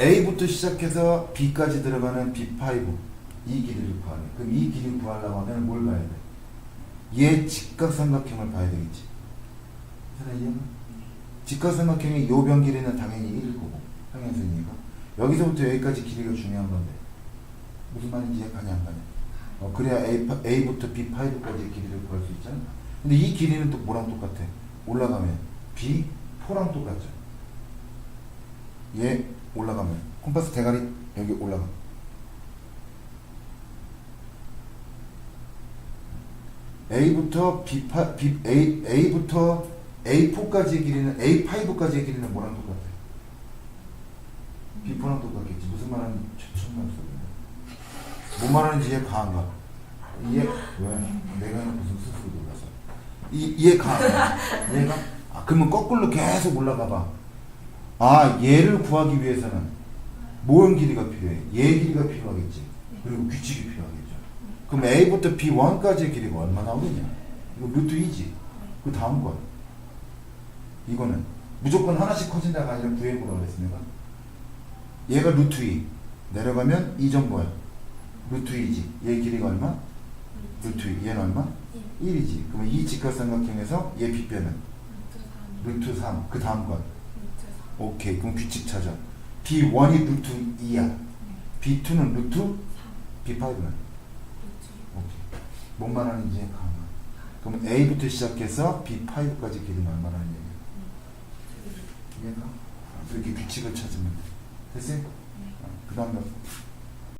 A부터 시작해서 B까지 들어가는 B5 이 길이를 구하래. 그럼 이 길이 구하려고 하면 뭘 봐야 돼? 얘 직각삼각형을 봐야 되겠지. 직각삼각형의 요변 길이는 당연히 1일 거고 평행선이니까 여기서부터 여기까지 길이가 중요한 건데 무슨 말인지 이해가냐 안 가냐? 어, 그래야 A, A부터 B5까지 길이를 구할 수 있잖아. 근데 이 길이는 또 뭐랑 똑같아? 올라가면 B4랑 똑같죠. 얘 올라가면 콤파스 대가리 여기 올라가. A부터 B8, B, A, A부터 A4까지의 길이는 A5까지의 길이는 뭐랑 똑같아? B4랑 똑같겠지. 무슨 말하는지 최초만 소리야. 뭔 말하는지 이해 가 안 가. 이해 왜? 내가 무슨 스스로 놀라서. 이 이해가 안 가. 이해가? 아 그러면 거꾸로 계속 올라가 봐. 아 얘를 구하기 위해서는 모형 길이가 필요해. 얘 길이가 필요하겠지. 그리고 규칙이 필요하겠죠. 그럼 A부터 B1까지의 길이가 얼마 나오겠냐? 이거 루트 2지. 그 다음 건 이거는 무조건 하나씩 커진다가 아니라 구해보라 그랬어 내가. 얘가 루트 2 내려가면 2 정도야. 루트 2지. 얘 길이가 얼마? 루트 2. 얘는 얼마? 1이지. 그러면 이 직각삼각형에서 얘 빗변은 루트 3. 그 다음 건 오케이. 그럼 규칙 찾아. B1이 루트 2야. B2는 루트 B5는 오케이. 뭔 말하는지 가만. 그럼 A부터 시작해서 B5까지 길이는 얼마라는 얘기야? 이해가? 아, 그렇게 규칙을 찾으면 돼. 됐어요? 그 다음에